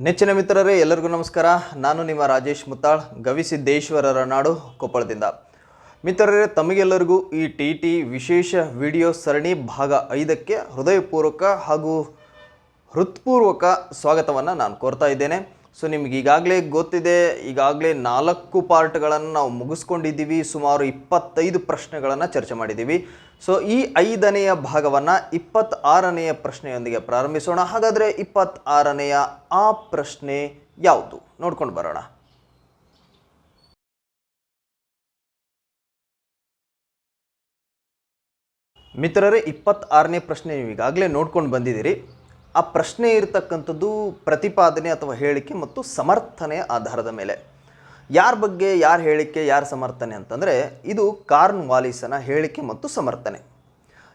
ನೆಚ್ಚಿನ ಮಿತ್ರರೇ, ಎಲ್ಲರಿಗೂ ನಮಸ್ಕಾರ. ನಾನು ನಿಮ್ಮ ರಾಜೇಶ್ ಮುತ್ತಾಳ್ ಗವಿಸಿದ್ದೇಶ್ವರರ ನಾಡು ಕೊಪ್ಪಳದಿಂದ. ಮಿತ್ರರೇ, ತಮಗೆಲ್ಲರಿಗೂ ಈ ಟಿ ಟಿ ವಿಶೇಷ ವಿಡಿಯೋ ಸರಣಿ ಭಾಗ ಐದಕ್ಕೆ ಹೃದಯಪೂರ್ವಕ ಹಾಗೂ ಹೃತ್ಪೂರ್ವಕ ಸ್ವಾಗತವನ್ನು ನಾನು ಕೋರ್ತಾ ಇದ್ದೇನೆ. ಸೊ, ನಿಮ್ಗೆ ಈಗಾಗಲೇ ಗೊತ್ತಿದೆ, ಈಗಾಗಲೇ ನಾಲ್ಕು ಪಾರ್ಟ್ಗಳನ್ನು ನಾವು ಮುಗಿಸ್ಕೊಂಡಿದ್ದೀವಿ. ಸುಮಾರು ಇಪ್ಪತ್ತೈದು ಪ್ರಶ್ನೆಗಳನ್ನು ಚರ್ಚೆ ಮಾಡಿದ್ದೀವಿ. ಸೊ ಈ ಐದನೆಯ ಭಾಗವನ್ನು ಇಪ್ಪತ್ತಾರನೆಯ ಪ್ರಶ್ನೆಯೊಂದಿಗೆ ಪ್ರಾರಂಭಿಸೋಣ. ಹಾಗಾದರೆ ಇಪ್ಪತ್ತಾರನೆಯ ಆ ಪ್ರಶ್ನೆ ಯಾವುದು? ನೋಡ್ಕೊಂಡು ಬರೋಣ. ಮಿತ್ರರೇ, ಇಪ್ಪತ್ತಾರನೇ ಪ್ರಶ್ನೆ ನೀವು ಈಗಾಗಲೇ ನೋಡ್ಕೊಂಡು ಬಂದಿದ್ದೀರಿ. ಆ ಪ್ರಶ್ನೆ ಇರತಕ್ಕಂಥದ್ದು ಪ್ರತಿಪಾದನೆ ಅಥವಾ ಹೇಳಿಕೆ ಮತ್ತು ಸಮರ್ಥನೆಯ ಆಧಾರದ ಮೇಲೆ. ಯಾರ ಬಗ್ಗೆ, ಯಾರ ಹೇಳಿಕೆ, ಯಾರ ಸಮರ್ಥನೆ ಅಂತಂದರೆ ಇದು ಕಾರ್ನ್ ವಾಲಿಸನ ಹೇಳಿಕೆ ಮತ್ತು ಸಮರ್ಥನೆ.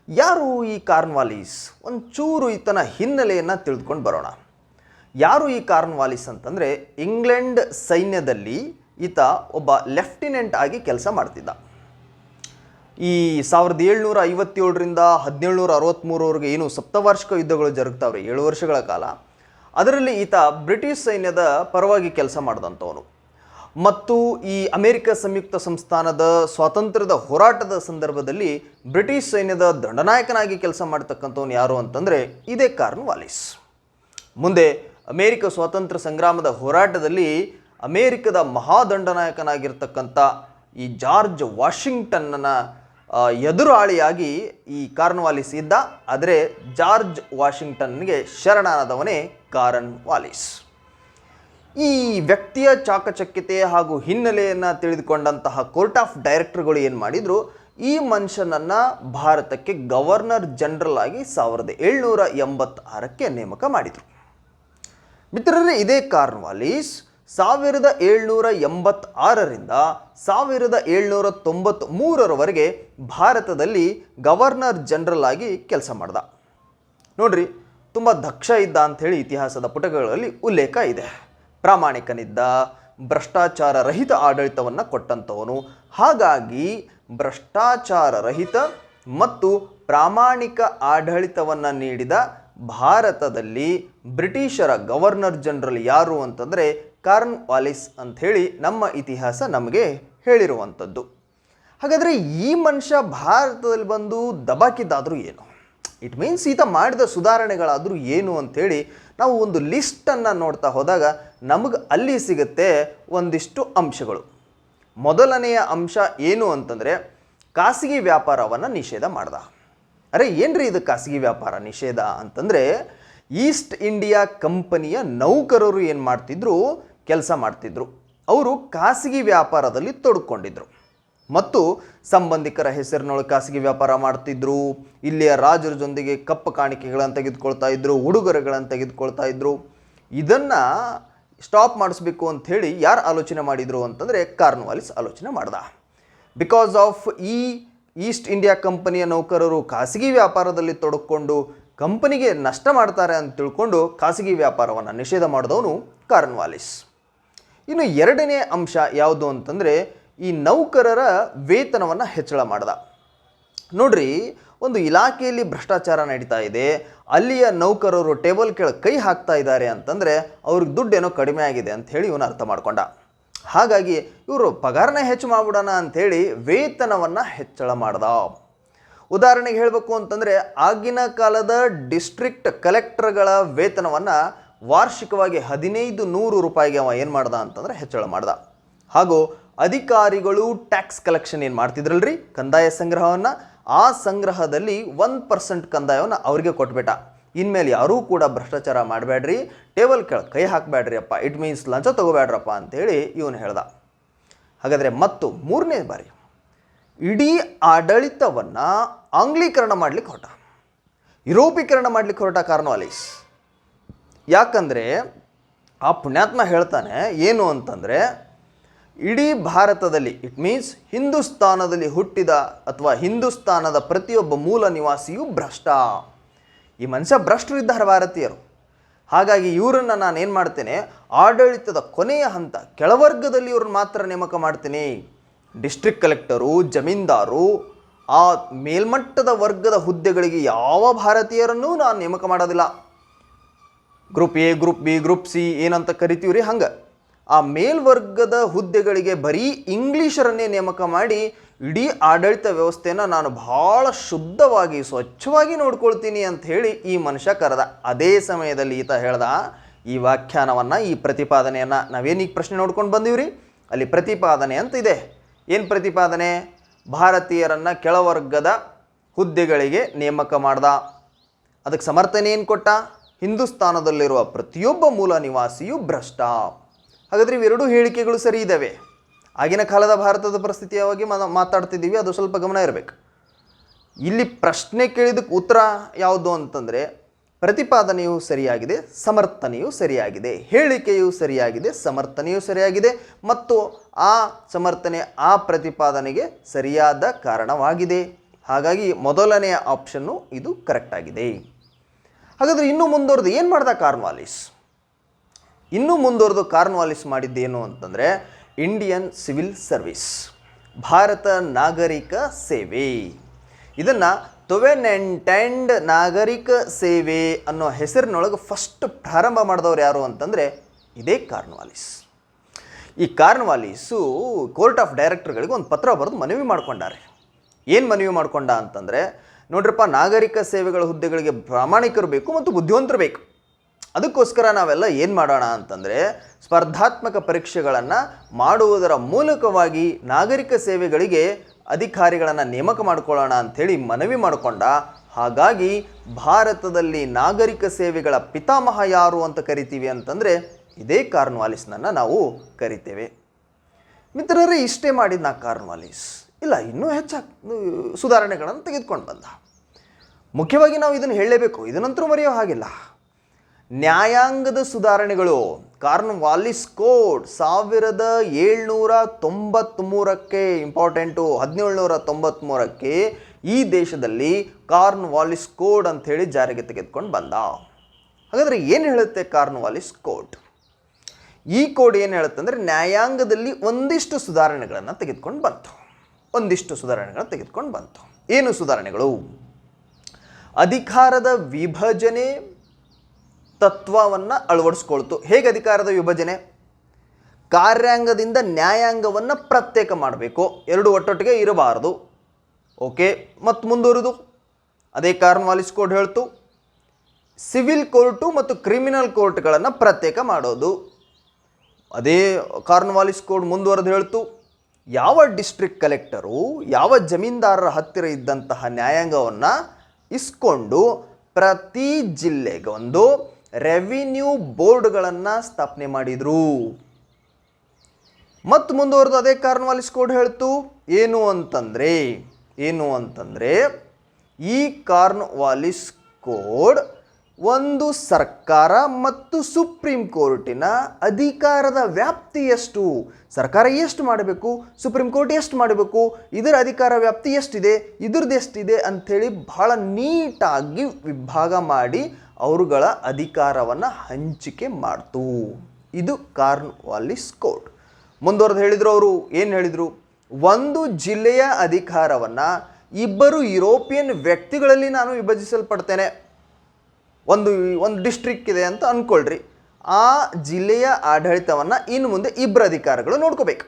ಯಾರು ಈ ಕಾರ್ನ್ ವಾಲಿಸ್ ಒಂಚೂರು ಈತನ ಹಿನ್ನೆಲೆಯನ್ನು ತಿಳಿದುಕೊಂಡು ಬರೋಣ. ಯಾರು ಈ ಕಾರ್ನ್ ವಾಲಿಸ್ ಅಂತಂದರೆ ಇಂಗ್ಲೆಂಡ್ ಸೈನ್ಯದಲ್ಲಿ ಈತ ಒಬ್ಬ ಲೆಫ್ಟಿನೆಂಟ್ ಆಗಿ ಕೆಲಸ ಮಾಡ್ತಿದ್ದ. ಈ ಸಾವಿರದ ಏಳ್ನೂರ ಐವತ್ತೇಳರಿಂದ ಹದಿನೇಳ್ನೂರ ಅರವತ್ತ್ಮೂರವರೆಗೆ ಏನು ಸಪ್ತವಾರ್ಷಿಕ ಯುದ್ಧಗಳು ಜರುಗ್ತಾವ್ರೆ, ಏಳು ವರ್ಷಗಳ ಕಾಲ, ಅದರಲ್ಲಿ ಈತ ಬ್ರಿಟಿಷ್ ಸೈನ್ಯದ ಪರವಾಗಿ ಕೆಲಸ ಮಾಡಿದಂಥವನು. ಮತ್ತು ಈ ಅಮೆರಿಕ ಸಂಯುಕ್ತ ಸಂಸ್ಥಾನದ ಸ್ವಾತಂತ್ರ್ಯದ ಹೋರಾಟದ ಸಂದರ್ಭದಲ್ಲಿ ಬ್ರಿಟಿಷ್ ಸೈನ್ಯದ ದಂಡನಾಯಕನಾಗಿ ಕೆಲಸ ಮಾಡ್ತಕ್ಕಂಥವ್ನು ಯಾರು ಅಂತಂದರೆ ಇದೇ ಕಾರ್ನ್ ವಾಲಿಸ್. ಮುಂದೆ ಅಮೇರಿಕ ಸ್ವಾತಂತ್ರ್ಯ ಸಂಗ್ರಾಮದ ಹೋರಾಟದಲ್ಲಿ ಅಮೇರಿಕದ ಮಹಾದಂಡನಾಯಕನಾಗಿರ್ತಕ್ಕಂಥ ಈ ಜಾರ್ಜ್ ವಾಷಿಂಗ್ಟನ್ನ ಎದುರಾಳಿಯಾಗಿ ಈ ಕಾರ್ನ್ವಾಲಿಸ್ ಇದ್ದ. ಆದರೆ ಜಾರ್ಜ್ ವಾಷಿಂಗ್ಟನ್ಗೆ ಶರಣಾದವನೇ ಕಾರನ್ ವಾಲಿಸ್. ಈ ವ್ಯಕ್ತಿಯ ಚಾಕಚಕ್ಯತೆ ಹಾಗೂ ಹಿನ್ನೆಲೆಯನ್ನು ತಿಳಿದುಕೊಂಡಂತಹ ಕೋರ್ಟ್ ಆಫ್ ಡೈರೆಕ್ಟರ್ಗಳು ಏನು ಮಾಡಿದರು? ಈ ಮನುಷ್ಯನನ್ನು ಭಾರತಕ್ಕೆ ಗವರ್ನರ್ ಜನರಲ್ ಆಗಿ ಸಾವಿರದ ಏಳ್ನೂರ ಎಂಬತ್ತಾರಕ್ಕೆ ನೇಮಕ ಮಾಡಿದರು. ಮಿತ್ರರೇ, ಇದೇ ಕಾರ್ನ್ವಾಲಿಸ್ ಸಾವಿರದ ಏಳ್ನೂರ ಎಂಬತ್ತಾರರಿಂದ ಸಾವಿರದ ಏಳ್ನೂರ ತೊಂಬತ್ತ್ಮೂರರವರೆಗೆ ಭಾರತದಲ್ಲಿ ಗವರ್ನರ್ ಜನರಲ್ ಆಗಿ ಕೆಲಸ ಮಾಡ್ದ. ನೋಡ್ರಿ, ತುಂಬ ದಕ್ಷ ಇದ್ದ ಅಂಥೇಳಿ ಇತಿಹಾಸದ ಪುಟಗಳಲ್ಲಿ ಉಲ್ಲೇಖ ಇದೆ. ಪ್ರಾಮಾಣಿಕನಿದ್ದ ಭ್ರಷ್ಟಾಚಾರ ರಹಿತ ಆಡಳಿತವನ್ನು ಕೊಟ್ಟಂಥವನು ಹಾಗಾಗಿ ಭ್ರಷ್ಟಾಚಾರ ರಹಿತ ಮತ್ತು ಪ್ರಾಮಾಣಿಕ ಆಡಳಿತವನ್ನು ನೀಡಿದ ಭಾರತದಲ್ಲಿ ಬ್ರಿಟಿಷರ ಗವರ್ನರ್ ಜನರಲ್ ಯಾರು ಅಂತಂದರೆ ಕಾರ್ನ್ ವಾಲಿಸ್ ಅಂಥೇಳಿ ನಮ್ಮ ಇತಿಹಾಸ ನಮಗೆ ಹೇಳಿರುವಂಥದ್ದು ಹಾಗಾದರೆ ಈ ಮನುಷ್ಯ ಭಾರತದಲ್ಲಿ ಬಂದು ದಬಾಕಿದ್ದಾದರೂ ಏನು? ಇಟ್ ಮೀನ್ಸ್ ಈತ ಮಾಡಿದ ಸುಧಾರಣೆಗಳಾದರೂ ಏನು ಅಂಥೇಳಿ ನಾವು ಒಂದು ಲಿಸ್ಟನ್ನು ನೋಡ್ತಾ ಹೋದಾಗ ನಮಗೆ ಅಲ್ಲಿ ಸಿಗುತ್ತೆ ಒಂದಿಷ್ಟು ಅಂಶಗಳು. ಮೊದಲನೆಯ ಅಂಶ ಏನು ಅಂತಂದರೆ ಖಾಸಗಿ ವ್ಯಾಪಾರವನ್ನು ನಿಷೇಧ ಮಾಡ್ದ. ಅರೆ ಏನ್ರಿ ಇದು ಖಾಸಗಿ ವ್ಯಾಪಾರ ನಿಷೇಧ ಅಂತಂದರೆ ಈಸ್ಟ್ ಇಂಡಿಯಾ ಕಂಪನಿಯ ನೌಕರರು ಏನು ಮಾಡ್ತಿದ್ರು, ಕೆಲಸ ಮಾಡ್ತಿದ್ರು. ಅವರು ಖಾಸಗಿ ವ್ಯಾಪಾರದಲ್ಲಿ ತೊಡ್ಕೊಂಡಿದ್ರು. ಮತ್ತು ಸಂಬಂಧಿಕರ ಹೆಸರಿನೊಳಗೆ ಖಾಸಗಿ ವ್ಯಾಪಾರ ಮಾಡ್ತಿದ್ರು, ಇಲ್ಲಿಯ ರಾಜರ ಜೊತೆಗೆ ಕಪ್ಪು ಕಾಣಿಕೆಗಳನ್ನು ತೆಗೆದುಕೊಳ್ತಾ ಇದ್ರು, ಉಡುಗೊರೆಗಳನ್ನು ತೆಗೆದುಕೊಳ್ತಾ ಇದ್ರು. ಇದನ್ನು ಸ್ಟಾಪ್ ಮಾಡಿಸ್ಬೇಕು ಅಂಥೇಳಿ ಯಾರು ಆಲೋಚನೆ ಮಾಡಿದರು ಅಂತಂದರೆ ಕಾರ್ನ್ವಾಲಿಸ್ ಆಲೋಚನೆ ಮಾಡ್ದ. ಬಿಕಾಸ್ ಆಫ್ ಈ ಈಸ್ಟ್ ಇಂಡಿಯಾ ಕಂಪನಿಯ ನೌಕರರು ಖಾಸಗಿ ವ್ಯಾಪಾರದಲ್ಲಿ ತೊಡಕೊಂಡು ಕಂಪನಿಗೆ ನಷ್ಟ ಮಾಡ್ತಾರೆ ಅಂತ ತಿಳ್ಕೊಂಡು ಖಾಸಗಿ ವ್ಯಾಪಾರವನ್ನು ನಿಷೇಧ ಮಾಡಿದವನು ಕಾರ್ನ್ವಾಲಿಸ್. ಇನ್ನು ಎರಡನೇ ಅಂಶ ಯಾವುದು ಅಂತಂದರೆ ಈ ನೌಕರರ ವೇತನವನ್ನು ಹೆಚ್ಚಳ ಮಾಡ್ದ. ನೋಡ್ರಿ, ಒಂದು ಇಲಾಖೆಯಲ್ಲಿ ಭ್ರಷ್ಟಾಚಾರ ನಡೀತಾ ಇದೆ, ಅಲ್ಲಿಯ ನೌಕರರು ಟೇಬಲ್ ಕೆಳಗೆ ಕೈ ಹಾಕ್ತಾ ಇದ್ದಾರೆ ಅಂತಂದರೆ ಅವ್ರಿಗೆ ದುಡ್ಡೇನೋ ಕಡಿಮೆ ಆಗಿದೆ ಅಂತ ಇವನು ಅರ್ಥ ಮಾಡ್ಕೊಂಡ. ಹಾಗಾಗಿ ಇವರು ಪಗಾರನ ಹೆಚ್ಚು ಮಾಡ್ಬಿಡೋಣ ಅಂಥೇಳಿ ವೇತನವನ್ನು ಹೆಚ್ಚಳ ಮಾಡ್ದ. ಉದಾಹರಣೆಗೆ ಹೇಳಬೇಕು ಅಂತಂದರೆ, ಆಗಿನ ಕಾಲದ ಡಿಸ್ಟ್ರಿಕ್ಟ್ ಕಲೆಕ್ಟರ್ಗಳ ವೇತನವನ್ನು ವಾರ್ಷಿಕವಾಗಿ ಹದಿನೈದು ನೂರು ರೂಪಾಯಿಗೆ ಅವ ಏನು ಮಾಡ್ದ ಅಂತಂದರೆ ಹೆಚ್ಚಳ ಮಾಡ್ದ. ಹಾಗೂ ಅಧಿಕಾರಿಗಳು ಟ್ಯಾಕ್ಸ್ ಕಲೆಕ್ಷನ್ ಏನು ಮಾಡ್ತಿದ್ರಲ್ರಿ? ಕಂದಾಯ ಸಂಗ್ರಹವನ್ನು? ಆ ಸಂಗ್ರಹದಲ್ಲಿ ಒನ್ ಪರ್ಸೆಂಟ್ ಕಂದಾಯವನ್ನು ಅವರಿಗೆ ಕೊಟ್ಬಿಟ್ಟ. ಇನ್ಮೇಲೆ ಯಾರೂ ಕೂಡ ಭ್ರಷ್ಟಾಚಾರ ಮಾಡಬೇಡ್ರಿ ಟೇಬಲ್ ಕೆಳ ಕೈ ಹಾಕಬೇಡ್ರಿ ಅಪ್ಪ ಇಟ್ ಮೀನ್ಸ್ ಲಂಚ ತೊಗೋಬೇಡ್ರಪ್ಪ ಅಂತೇಳಿ ಇವನು ಹೇಳ್ದ. ಹಾಗಾದರೆ ಮತ್ತು ಮೂರನೇ ಬಾರಿ, ಇಡೀ ಆಡಳಿತವನ್ನು ಆಂಗ್ಲೀಕರಣ ಮಾಡಲಿಕ್ಕೆ ಹೊರಟ. ಯುರೋಪೀಕರಣ ಮಾಡಲಿಕ್ಕೆ ಹೊರಟ ಕಾರ್ನ್ವಾಲಿಸ್ ಯಾಕಂದರೆ, ಆ ಪುಣ್ಯಾತ್ಮ ಹೇಳ್ತಾನೆ, ಏನು ಅಂತಂದರೆ ಇಡೀ ಭಾರತದಲ್ಲಿ ಇಟ್ ಮೀನ್ಸ್ ಹಿಂದೂಸ್ತಾನದಲ್ಲಿ ಹುಟ್ಟಿದ ಅಥವಾ ಹಿಂದೂಸ್ತಾನದ ಪ್ರತಿಯೊಬ್ಬ ಮೂಲ ನಿವಾಸಿಯು ಭ್ರಷ್ಟ. ಈ ಮನುಷ್ಯ ಭ್ರಷ್ಟರಿದ್ದಾರೆ ಭಾರತೀಯರು. ಹಾಗಾಗಿ ಇವರನ್ನು ನಾನು ಏನು ಮಾಡ್ತೇನೆ, ಆಡಳಿತದ ಕೊನೆಯ ಹಂತ, ಕೆಳವರ್ಗದಲ್ಲಿ ಇವ್ರನ್ನ ಮಾತ್ರ ನೇಮಕ ಮಾಡ್ತೀನಿ. ಡಿಸ್ಟ್ರಿಕ್ಟ್ ಕಲೆಕ್ಟರು ಜಮೀನ್ದಾರು, ಆ ಮೇಲ್ಮಟ್ಟದ ವರ್ಗದ ಹುದ್ದೆಗಳಿಗೆ ಯಾವ ಭಾರತೀಯರನ್ನೂ ನಾನು ನೇಮಕ ಮಾಡೋದಿಲ್ಲ. Group A group B group C ಏನಂತ ಕರಿತೀವಿ ರೀ ಹಂಗೆ. ಆ ಮೇಲ್ವರ್ಗದ ಹುದ್ದೆಗಳಿಗೆ ಬರೀ ಇಂಗ್ಲೀಷರನ್ನೇ ನೇಮಕ ಮಾಡಿ ಇಡೀ ಆಡಳಿತ ವ್ಯವಸ್ಥೆನ ನಾನು ಭಾಳ ಶುದ್ಧವಾಗಿ, ಸ್ವಚ್ಛವಾಗಿ ನೋಡ್ಕೊಳ್ತೀನಿ ಅಂತ ಹೇಳಿ ಈ ಮನುಷ್ಯ ಕರೆದ. ಅದೇ ಸಮಯದಲ್ಲಿ ಈತ ಹೇಳ್ದ, ಈ ವ್ಯಾಖ್ಯಾನವನ್ನು, ಈ ಪ್ರತಿಪಾದನೆಯನ್ನು ನಾವೇನೀಗ ಪ್ರಶ್ನೆ ನೋಡ್ಕೊಂಡು ಬಂದೀವ್ರಿ? ಅಲ್ಲಿ ಪ್ರತಿಪಾದನೆ ಅಂತ ಇದೆ. ಏನು ಪ್ರತಿಪಾದನೆ? ಭಾರತೀಯರನ್ನು ಕೆಳವರ್ಗದ ಹುದ್ದೆಗಳಿಗೆ ನೇಮಕ ಮಾಡ್ದ. ಅದಕ್ಕೆ ಸಮರ್ಥನೆ ಏನು ಕೊಟ್ಟ? ಹಿಂದೂಸ್ತಾನದಲ್ಲಿರುವ ಪ್ರತಿಯೊಬ್ಬ ಮೂಲ ನಿವಾಸಿಯು ಭ್ರಷ್ಟ. ಹಾಗಾದ್ರೆ ಇವೆರಡೂ ಹೇಳಿಕೆಗಳು ಸರಿ ಇದ್ದಾವೆ ಆಗಿನ ಕಾಲದ ಭಾರತದ ಪರಿಸ್ಥಿತಿಯ ಬಗ್ಗೆ ಮಾತಾಡ್ತಿದ್ದೀವಿ, ಅದು ಸ್ವಲ್ಪ ಗಮನ ಇರಬೇಕು. ಇಲ್ಲಿ ಪ್ರಶ್ನೆ ಕೇಳಿದಕ್ಕೆ ಉತ್ತರ ಯಾವುದು ಅಂತಂದರೆ, ಪ್ರತಿಪಾದನೆಯು ಸರಿಯಾಗಿದೆ, ಸಮರ್ಥನೆಯು ಸರಿಯಾಗಿದೆ, ಹೇಳಿಕೆಯು ಸರಿಯಾಗಿದೆ, ಸಮರ್ಥನೆಯು ಸರಿಯಾಗಿದೆ, ಮತ್ತು ಆ ಸಮರ್ಥನೆ, ಆ ಪ್ರತಿಪಾದನೆಗೆ ಸರಿಯಾದ ಕಾರಣವಾಗಿದೆ. ಹಾಗಾಗಿ ಮೊದಲನೆಯ ಆಪ್ಷನ್ನು ಇದು ಕರೆಕ್ಟ್ ಆಗಿದೆ. ಹಾಗಾದರೆ ಇನ್ನೂ ಮುಂದುವರೆದು ಏನು ಮಾಡ್ದ ಕಾರ್ನ್ವಾಲಿಸ್? ಇನ್ನೂ ಮುಂದುವರೆದು ಕಾರ್ನ್ವಾಲಿಸ್ ಮಾಡಿದ್ದೇನು ಅಂತಂದರೆ ಇಂಡಿಯನ್ ಸಿವಿಲ್ ಸರ್ವಿಸ್, ಭಾರತ ನಾಗರಿಕ ಸೇವೆ. ಇದನ್ನು ತೊವೆನೆಂಟೆಂಡ್ ನಾಗರಿಕ ಸೇವೆ ಅನ್ನೋ ಹೆಸರಿನೊಳಗೆ ಫಸ್ಟ್ ಪ್ರಾರಂಭ ಮಾಡಿದವ್ರು ಯಾರು ಅಂತಂದರೆ ಇದೇ ಕಾರ್ನ್ವಾಲಿಸ್. ಈ ಕಾರ್ನ್ವಾಲಿಸು ಕೋರ್ಟ್ ಆಫ್ ಡೈರೆಕ್ಟರ್ಗಳಿಗೆ ಒಂದು ಪತ್ರ ಬರೆದು ಮನವಿ ಮಾಡ್ಕೊಂಡಾರೆ. ಏನು ಮನವಿ ಮಾಡ್ಕೊಂಡ ಅಂತಂದರೆ, ನೋಡ್ರಪ್ಪ ನಾಗರಿಕ ಸೇವೆಗಳ ಹುದ್ದೆಗಳಿಗೆ ಪ್ರಾಮಾಣಿಕರು ಬೇಕು ಮತ್ತು ಬುದ್ಧಿವಂತರು ಬೇಕು. ಅದಕ್ಕೋಸ್ಕರ ನಾವೆಲ್ಲ ಏನು ಮಾಡೋಣ ಅಂತಂದರೆ ಸ್ಪರ್ಧಾತ್ಮಕ ಪರೀಕ್ಷೆಗಳನ್ನು ಮಾಡುವುದರ ಮೂಲಕವಾಗಿ ನಾಗರಿಕ ಸೇವೆಗಳಿಗೆ ಅಧಿಕಾರಿಗಳನ್ನು ನೇಮಕ ಮಾಡಿಕೊಳ್ಳೋಣ ಅಂಥೇಳಿ ಮನವಿ ಮಾಡಿಕೊಂಡ ಹಾಗಾಗಿ ಭಾರತದಲ್ಲಿ ನಾಗರಿಕ ಸೇವೆಗಳ ಪಿತಾಮಹ ಯಾರು ಅಂತ ಕರಿತೀವಿ ಅಂತಂದರೆ ಇದೇ ಕಾರ್ನ್ವಾಲಿಸ್ನನ್ನು ನಾವು ಕರಿತೇವೆ. ಮಿತ್ರರೇ, ಇಷ್ಟೇ ಮಾಡಿದ ನಾ ಕಾರ್ನ್ವಾಲಿಸ್ ಇಲ್ಲ, ಇನ್ನೂ ಹೆಚ್ಚಾಗಿ ಸುಧಾರಣೆಗಳನ್ನು ತೆಗೆದುಕೊಂಡು ಬಂದ. ಮುಖ್ಯವಾಗಿ ನಾವು ಇದನ್ನು ಹೇಳಲೇಬೇಕು. ಇದನ್ನಂತರೂ ಮರೆಯೋ ಹಾಗಿಲ್ಲ. ನ್ಯಾಯಾಂಗದ ಸುಧಾರಣೆಗಳು. ಕಾರ್ನ್ವಾಲಿಸ್ ಕೋಡ್ ಸಾವಿರದ ಏಳ್ನೂರ ತೊಂಬತ್ತ್ಮೂರಕ್ಕೆ ಇಂಪಾರ್ಟೆಂಟು ಹದಿನೇಳ್ನೂರ ತೊಂಬತ್ತ್ಮೂರಕ್ಕೆ ಈ ದೇಶದಲ್ಲಿ ಕಾರ್ನ್ ವಾಲಿಸ್ ಕೋಡ್ ಅಂಥೇಳಿ ಜಾರಿಗೆ ತೆಗೆದುಕೊಂಡು ಬಂದ. ಹಾಗಾದರೆ ಏನು ಹೇಳುತ್ತೆ ಕಾರ್ನ್ವಾಲಿಸ್ ಕೋಡ್? ಈ ಕೋಡ್ ಏನು ಹೇಳುತ್ತೆ ಅಂದರೆ ನ್ಯಾಯಾಂಗದಲ್ಲಿ ಒಂದಿಷ್ಟು ಸುಧಾರಣೆಗಳನ್ನು ತೆಗೆದುಕೊಂಡು ಬಂತು. ಒಂದಿಷ್ಟು ಸುಧಾರಣೆಗಳನ್ನು ತೆಗೆದುಕೊಂಡು ಬಂತು. ಏನು ಸುಧಾರಣೆಗಳು? ಅಧಿಕಾರದ ವಿಭಜನೆ ತತ್ವವನ್ನು ಅಳವಡಿಸ್ಕೊಳ್ತು. ಹೇಗೆ ಅಧಿಕಾರದ ವಿಭಜನೆ? ಕಾರ್ಯಾಂಗದಿಂದ ನ್ಯಾಯಾಂಗವನ್ನು ಪ್ರತ್ಯೇಕ ಮಾಡಬೇಕು. ಎರಡು ಒಟ್ಟೊಟ್ಟಿಗೆ ಇರಬಾರದು. ಓಕೆ, ಮತ್ತು ಮುಂದುವರಿದು. ಅದೇ ಕಾರ್ನ್ವಾಲಿಸ್ ಕೋಡ್ ಹೇಳ್ತು. ಸಿವಿಲ್ ಕೋರ್ಟು ಮತ್ತು ಕ್ರಿಮಿನಲ್ ಕೋರ್ಟ್ಗಳನ್ನು ಪ್ರತ್ಯೇಕ ಮಾಡೋದು. ಅದೇ ಕಾರ್ನ್ವಾಲಿಸ್ ಕೋಡ್ ಮುಂದುವರೆದು ಹೇಳ್ತು. ಯಾವ ಡಿಸ್ಟ್ರಿಕ್ಟ್ ಕಲೆಕ್ಟರು, ಯಾವ ಜಮೀನ್ದಾರರ ಹತ್ತಿರ ಇದ್ದಂತಹ ನ್ಯಾಯಾಂಗವನ್ನು ಇಸ್ಕೊಂಡು ಪ್ರತಿ ಜಿಲ್ಲೆಗೊಂದು ರೆವಿನ್ಯೂ ಬೋರ್ಡ್ಗಳನ್ನು ಸ್ಥಾಪನೆ ಮಾಡಿದರು. ಮತ್ತು ಮುಂದುವರೆದು ಅದೇ ಕಾರ್ನ್ವಾಲಿಸ್ ಕೋಡ್ ಹೇಳ್ತು. ಏನು ಅಂತಂದರೆ ಏನು ಅಂತಂದರೆ, ಈ ಕಾರ್ನ್ವಾಲಿಸ್ ಕೋಡ್ ಒಂದು ಸರ್ಕಾರ ಮತ್ತು ಸುಪ್ರೀಂ ಕೋರ್ಟಿನ ಅಧಿಕಾರದ ವ್ಯಾಪ್ತಿ ಎಷ್ಟು? ಸರ್ಕಾರ ಎಷ್ಟು ಮಾಡಬೇಕು? ಸುಪ್ರೀಂ ಕೋರ್ಟ್ ಎಷ್ಟು ಮಾಡಬೇಕು? ಇದರ ಅಧಿಕಾರ ವ್ಯಾಪ್ತಿ ಎಷ್ಟಿದೆ? ಇದ್ರದ್ದು ಎಷ್ಟಿದೆ ಅಂಥೇಳಿ ಬಹಳ ನೀಟಾಗಿ ವಿಭಾಗ ಮಾಡಿ ಅವರುಗಳ ಅಧಿಕಾರವನ್ನು ಹಂಚಿಕೆ ಮಾಡ್ತು. ಇದು ಕಾರ್ನ್ ವಾಲಿಸ್ ಕೋರ್ಟ್. ಮುಂದುವರೆದು ಹೇಳಿದರು ಅವರು, ಏನು ಹೇಳಿದರು? ಒಂದು ಜಿಲ್ಲೆಯ ಅಧಿಕಾರವನ್ನು ಇಬ್ಬರು ಯುರೋಪಿಯನ್ ವ್ಯಕ್ತಿಗಳಲ್ಲಿ ನಾನು ವಿಭಜಿಸಲ್ಪಡ್ತೇನೆ. ಒಂದು ಒಂದು ಡಿಸ್ಟ್ರಿಕ್ಟ್ ಇದೆ ಅಂತ ಅಂದ್ಕೊಳ್ರಿ ಆ ಜಿಲ್ಲೆಯ ಆಡಳಿತವನ್ನು ಇನ್ನು ಮುಂದೆ ಇಬ್ಬರು ಅಧಿಕಾರಿಗಳು ನೋಡ್ಕೋಬೇಕು.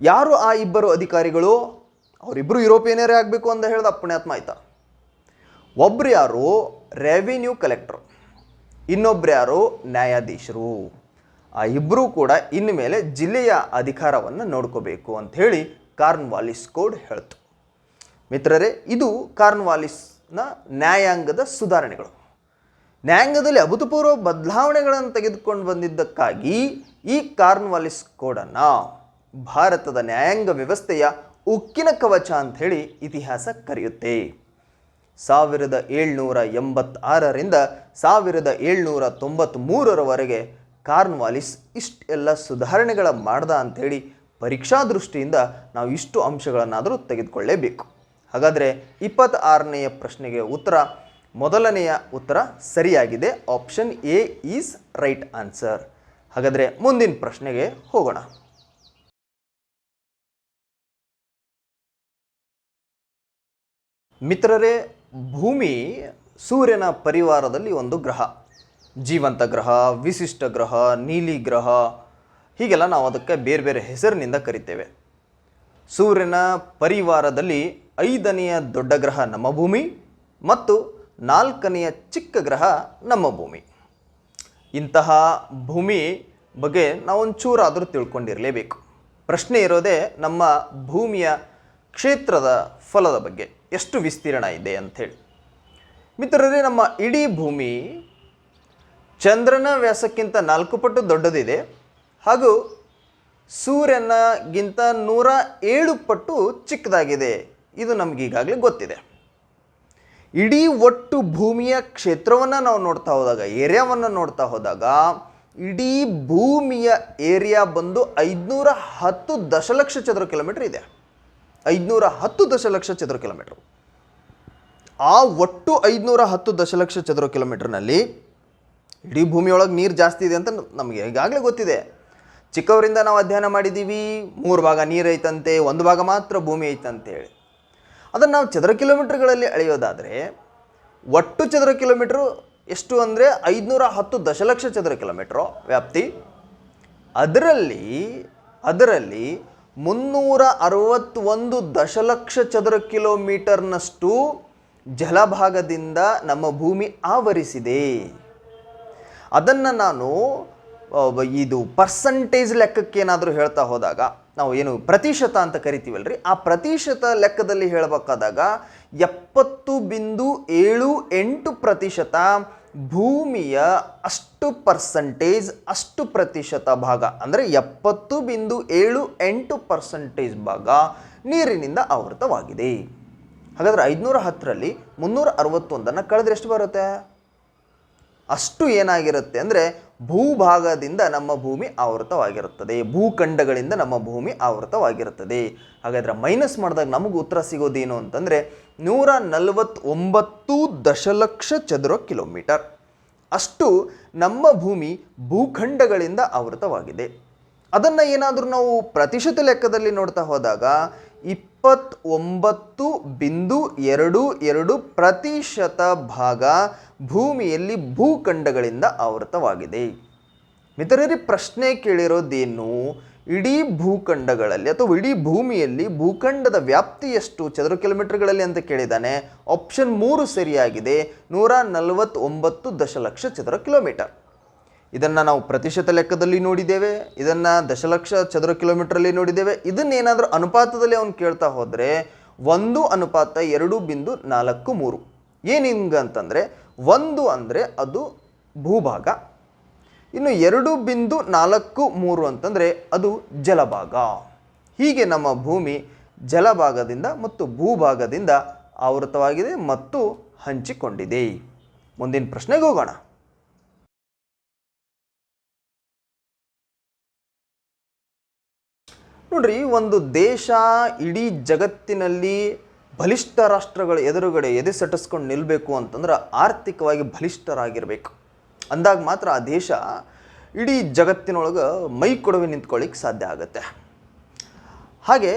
ಯಾರು ಆ ಇಬ್ಬರು ಅಧಿಕಾರಿಗಳು? ಅವರಿಬ್ಬರು ಯುರೋಪಿಯನರೇ ಆಗಬೇಕು ಅಂತ ಹೇಳಿದ ಪುಣ್ಯಾತ್ಮ ಆಯ್ತಾ. ಒಬ್ರು ಯಾರು? ರೆವಿನ್ಯೂ ಕಲೆಕ್ಟರ್ ಇನ್ನೊಬ್ರು ಯಾರು? ನ್ಯಾಯಾಧೀಶರು. ಆ ಇಬ್ಬರೂ ಕೂಡ ಇನ್ನು ಮೇಲೆ ಜಿಲ್ಲೆಯ ಅಧಿಕಾರವನ್ನು ನೋಡ್ಕೋಬೇಕು ಅಂತ ಹೇಳಿ ಕಾರ್ನ್ವಾಲಿಸ್ ಕೋಡ್ ಹೇಳ್ತು. ಮಿತ್ರರೇ, ಇದು ಕಾರ್ನ್ವಾಲಿಸ್ನ ನ್ಯಾಯಾಂಗದ ಸುಧಾರಣೆಗಳು. ನ್ಯಾಯಾಂಗದಲ್ಲಿ ಅಭೂತಪೂರ್ವ ಬದಲಾವಣೆಗಳನ್ನು ತೆಗೆದುಕೊಂಡು ಬಂದಿದ್ದಕ್ಕಾಗಿ ಈ ಕಾರ್ನ್ವಾಲಿಸ್ ಕೋಡನ್ನು ಭಾರತದ ನ್ಯಾಯಾಂಗ ವ್ಯವಸ್ಥೆಯ ಉಕ್ಕಿನ ಕವಚ ಅಂಥೇಳಿ ಇತಿಹಾಸ ಕರೆಯುತ್ತೆ. ಸಾವಿರದ ಏಳ್ನೂರ ಎಂಬತ್ತಾರರಿಂದ ಸಾವಿರದ ಏಳ್ನೂರ ತೊಂಬತ್ತ್ಮೂರರವರೆಗೆ ಕಾರ್ನ್ವಾಲಿಸ್ ಇಷ್ಟೆಲ್ಲ ಸುಧಾರಣೆಗಳ ಮಾಡ್ದ ಅಂಥೇಳಿ ಪರೀಕ್ಷಾ ದೃಷ್ಟಿಯಿಂದ ನಾವು ಇಷ್ಟು ಅಂಶಗಳನ್ನಾದರೂ ತೆಗೆದುಕೊಳ್ಳೇಬೇಕು. ಹಾಗಾದರೆ ಇಪ್ಪತ್ತಾರನೆಯ ಪ್ರಶ್ನೆಗೆ ಉತ್ತರ ಮೊದಲನೆಯ ಉತ್ತರ ಸರಿಯಾಗಿದೆ. Option A is right answer ಹಾಗಾದರೆ ಮುಂದಿನ ಪ್ರಶ್ನೆಗೆ ಹೋಗೋಣ. ಮಿತ್ರರೇ, ಭೂಮಿ ಸೂರ್ಯನ ಪರಿವಾರದಲ್ಲಿ ಒಂದು ಗ್ರಹ. ಜೀವಂತ ಗ್ರಹ, ವಿಶಿಷ್ಟ ಗ್ರಹ, ನೀಲಿ ಗ್ರಹ. ಹೀಗೆಲ್ಲ ನಾವು ಅದಕ್ಕೆ ಬೇರೆ ಬೇರೆ ಹೆಸರಿನಿಂದ ಕರಿತೇವೆ. ಸೂರ್ಯನ ಪರಿವಾರದಲ್ಲಿ ಐದನೆಯ ದೊಡ್ಡ ಗ್ರಹ ನಮ್ಮ ಭೂಮಿ ಮತ್ತು ನಾಲ್ಕನೆಯ ಚಿಕ್ಕ ಗ್ರಹ ನಮ್ಮ ಭೂಮಿ. ಇಂತಹ ಭೂಮಿ ಬಗ್ಗೆ ನಾವು ಒಂಚೂರಾದರೂ ತಿಳ್ಕೊಂಡಿರಲೇಬೇಕು. ಪ್ರಶ್ನೆ ಇರೋದೇ ನಮ್ಮ ಭೂಮಿಯ ಕ್ಷೇತ್ರದ ಫಲದ ಬಗ್ಗೆ. ಎಷ್ಟು ವಿಸ್ತೀರ್ಣ ಇದೆ ಅಂಥೇಳಿ. ಮಿತ್ರರೇ, ನಮ್ಮ ಇಡೀ ಭೂಮಿ ಚಂದ್ರನ ವ್ಯಾಸಕ್ಕಿಂತ ನಾಲ್ಕು ಪಟ್ಟು ದೊಡ್ಡದಿದೆ. ಹಾಗೂ ಸೂರ್ಯನಗಿಂತ ನೂರ ಏಳು ಪಟ್ಟು ಚಿಕ್ಕದಾಗಿದೆ. ಇದು ನಮಗೀಗಾಗಲೇ ಗೊತ್ತಿದೆ. ಇಡೀ ಒಟ್ಟು ಭೂಮಿಯ ಕ್ಷೇತ್ರವನ್ನು ನಾವು ನೋಡ್ತಾ ಹೋದಾಗ, ಏರಿಯಾವನ್ನು ನೋಡ್ತಾ ಹೋದಾಗ, ಇಡೀ ಭೂಮಿಯ ಏರಿಯಾ ಬಂದು ಐದುನೂರ ಹತ್ತು ದಶಲಕ್ಷ ಚದರ ಕಿಲೋಮೀಟರ್ ಇದೆ. ಐದುನೂರ ಹತ್ತು ದಶಲಕ್ಷ ಚದರ ಕಿಲೋಮೀಟರ್. ಆ ಒಟ್ಟು ಐದುನೂರ ಹತ್ತು ದಶಲಕ್ಷ ಚದರ ಕಿಲೋಮೀಟರ್ನಲ್ಲಿ ಇಡೀ ಭೂಮಿಯೊಳಗೆ ನೀರು ಜಾಸ್ತಿ ಇದೆ ಅಂತ ನಮಗೆ ಈಗಾಗಲೇ ಗೊತ್ತಿದೆ. ಚಿಕ್ಕವರಿಂದ ನಾವು ಅಧ್ಯಯನ ಮಾಡಿದ್ದೀವಿ ಮೂರು ಭಾಗ ನೀರು ಐತಂತೆ, ಒಂದು ಭಾಗ ಮಾತ್ರ ಭೂಮಿ ಐತಂತೇಳಿ. ಅದನ್ನು ನಾವು ಚದರ ಕಿಲೋಮೀಟ್ರ್ಗಳಲ್ಲಿ ಅಳೆಯೋದಾದರೆ, ಒಟ್ಟು ಚದರ ಕಿಲೋಮೀಟ್ರು ಎಷ್ಟು ಅಂದರೆ ಐದುನೂರ ಹತ್ತು ದಶಲಕ್ಷ ಚದರ ಕಿಲೋಮೀಟ್ರು ವ್ಯಾಪ್ತಿ. ಅದರಲ್ಲಿ ಅದರಲ್ಲಿ ಮುನ್ನೂರ ಅರವತ್ತೊಂದು ದಶಲಕ್ಷ ಚದರ ಕಿಲೋಮೀಟರ್ನಷ್ಟು ಜಲಭಾಗದಿಂದ ನಮ್ಮ ಭೂಮಿ ಆವರಿಸಿದೆ. ಅದನ್ನು ನಾನು ಇದು ಪರ್ಸಂಟೇಜ್ ಲೆಕ್ಕಕ್ಕೆ ಏನಾದರೂ ಹೇಳ್ತಾ ಹೋದಾಗ, ನಾವು ಏನು ಪ್ರತಿಶತ ಅಂತ ಕರಿತೀವಲ್ರಿ, ಆ ಪ್ರತಿಶತ ಲೆಕ್ಕದಲ್ಲಿ ಹೇಳಬೇಕಾದಾಗ ಎಪ್ಪತ್ತು ಬಿಂದು ಏಳು ಎಂಟು ಪ್ರತಿಶತ ಭೂಮಿಯ ಅಷ್ಟು ಪರ್ಸಂಟೇಜ್ ಅಷ್ಟು ಪ್ರತಿಶತ ಭಾಗ, ಅಂದರೆ ಎಪ್ಪತ್ತು ಬಿಂದು ಏಳು ಎಂಟು ಪರ್ಸಂಟೇಜ್ ಭಾಗ ನೀರಿನಿಂದ ಆವೃತವಾಗಿದೆ. ಹಾಗಾದರೆ ಐದುನೂರ ಹತ್ತರಲ್ಲಿ ಮುನ್ನೂರ ಅರವತ್ತೊಂದನ್ನು ಕಳೆದ್ರೆ ಎಷ್ಟು ಬರುತ್ತೆ? ಅಷ್ಟು ಏನಾಗಿರುತ್ತೆ ಅಂದರೆ ಭೂಭಾಗದಿಂದ ನಮ್ಮ ಭೂಮಿ ಆವೃತವಾಗಿರುತ್ತದೆ. ಭೂಖಂಡಗಳಿಂದ ನಮ್ಮ ಭೂಮಿ ಆವೃತವಾಗಿರುತ್ತದೆ. ಹಾಗಾದ್ರೆ ಮೈನಸ್ ಮಾಡಿದಾಗ ನಮಗೆ ಉತ್ತರ ಸಿಗೋದೇನು ಅಂತಂದರೆ ನೂರ ನಲವತ್ತೊಂಬತ್ತು ದಶಲಕ್ಷ ಚದುರ ಕಿಲೋಮೀಟರ್ ಅಷ್ಟು ನಮ್ಮ ಭೂಮಿ ಭೂಖಂಡಗಳಿಂದ ಆವೃತವಾಗಿದೆ. ಅದನ್ನು ಏನಾದರೂ ನಾವು ಪ್ರತಿಶತ ಲೆಕ್ಕದಲ್ಲಿ ನೋಡ್ತಾ ಹೋದಾಗ ಇಪ್ಪತ್ತೊಂಬತ್ತು ಬಿಂದು ಎರಡು ಎರಡು ಪ್ರತಿಶತ ಭಾಗ ಭೂಮಿಯಲ್ಲಿ ಭೂಖಂಡಗಳಿಂದ ಆವೃತವಾಗಿದೆ. ಮಿತರರಿ, ಪ್ರಶ್ನೆ ಕೇಳಿರೋದೇನು? ಇಡೀ ಭೂಖಂಡಗಳಲ್ಲಿ ಅಥವಾ ಇಡೀ ಭೂಮಿಯಲ್ಲಿ ಭೂಖಂಡದ ವ್ಯಾಪ್ತಿ ಎಷ್ಟು ಚದುರ ಕಿಲೋಮೀಟರ್ಗಳಲ್ಲಿ ಅಂತ ಕೇಳಿದ್ದಾನೆ. ಆಪ್ಷನ್ ಮೂರು ಸರಿಯಾಗಿದೆ. ನೂರ ನಲವತ್ತೊಂಬತ್ತು ದಶಲಕ್ಷ ಚದುರ ಕಿಲೋಮೀಟರ್. ಇದನ್ನು ನಾವು ಪ್ರತಿಶತ ಲೆಕ್ಕದಲ್ಲಿ ನೋಡಿದ್ದೇವೆ, ಇದನ್ನು ದಶಲಕ್ಷ ಚದುರ ಕಿಲೋಮೀಟ್ರಲ್ಲಿ ನೋಡಿದ್ದೇವೆ. ಇದನ್ನೇನಾದರೂ ಅನುಪಾತದಲ್ಲಿ ಅವನು ಕೇಳ್ತಾ ಹೋದರೆ ಒಂದು ಅನುಪಾತ ಎರಡು ಬಿಂದು ನಾಲ್ಕು ಮೂರು. ಏನು ಹಿಂಗಂತಂದರೆ ಒಂದು ಅಂದರೆ ಅದು ಭೂಭಾಗ, ಇನ್ನು ಎರಡು ಬಿಂದು ನಾಲ್ಕು ಮೂರು ಅಂತಂದರೆ ಅದು ಜಲಭಾಗ. ಹೀಗೆ ನಮ್ಮ ಭೂಮಿ ಜಲಭಾಗದಿಂದ ಮತ್ತು ಭೂಭಾಗದಿಂದ ಆವೃತವಾಗಿದೆ ಮತ್ತು ಹಂಚಿಕೊಂಡಿದೆ. ಮುಂದಿನ ಪ್ರಶ್ನೆಗೆ ಹೋಗೋಣ. ನೋಡ್ರಿ ಒಂದು ದೇಶ ಇಡೀ ಜಗತ್ತಿನಲ್ಲಿ ಬಲಿಷ್ಠ ರಾಷ್ಟ್ರಗಳ ಎದುರುಗಡೆ ಎದೆ ಸಟ್ಟಿಸ್ಕೊಂಡು ನಿಲ್ಲಬೇಕು ಅಂತಂದ್ರೆ ಆರ್ಥಿಕವಾಗಿ ಬಲಿಷ್ಠರಾಗಿರಬೇಕು. ಅಂದಾಗ ಮಾತ್ರ ಆ ದೇಶ ಇಡೀ ಜಗತ್ತಿನೊಳಗೆ ಮೈ ಕೊಡವೆ ನಿಂತ್ಕೊಳ್ಳಿಕ್ಕೆ ಸಾಧ್ಯ ಆಗುತ್ತೆ. ಹಾಗೆ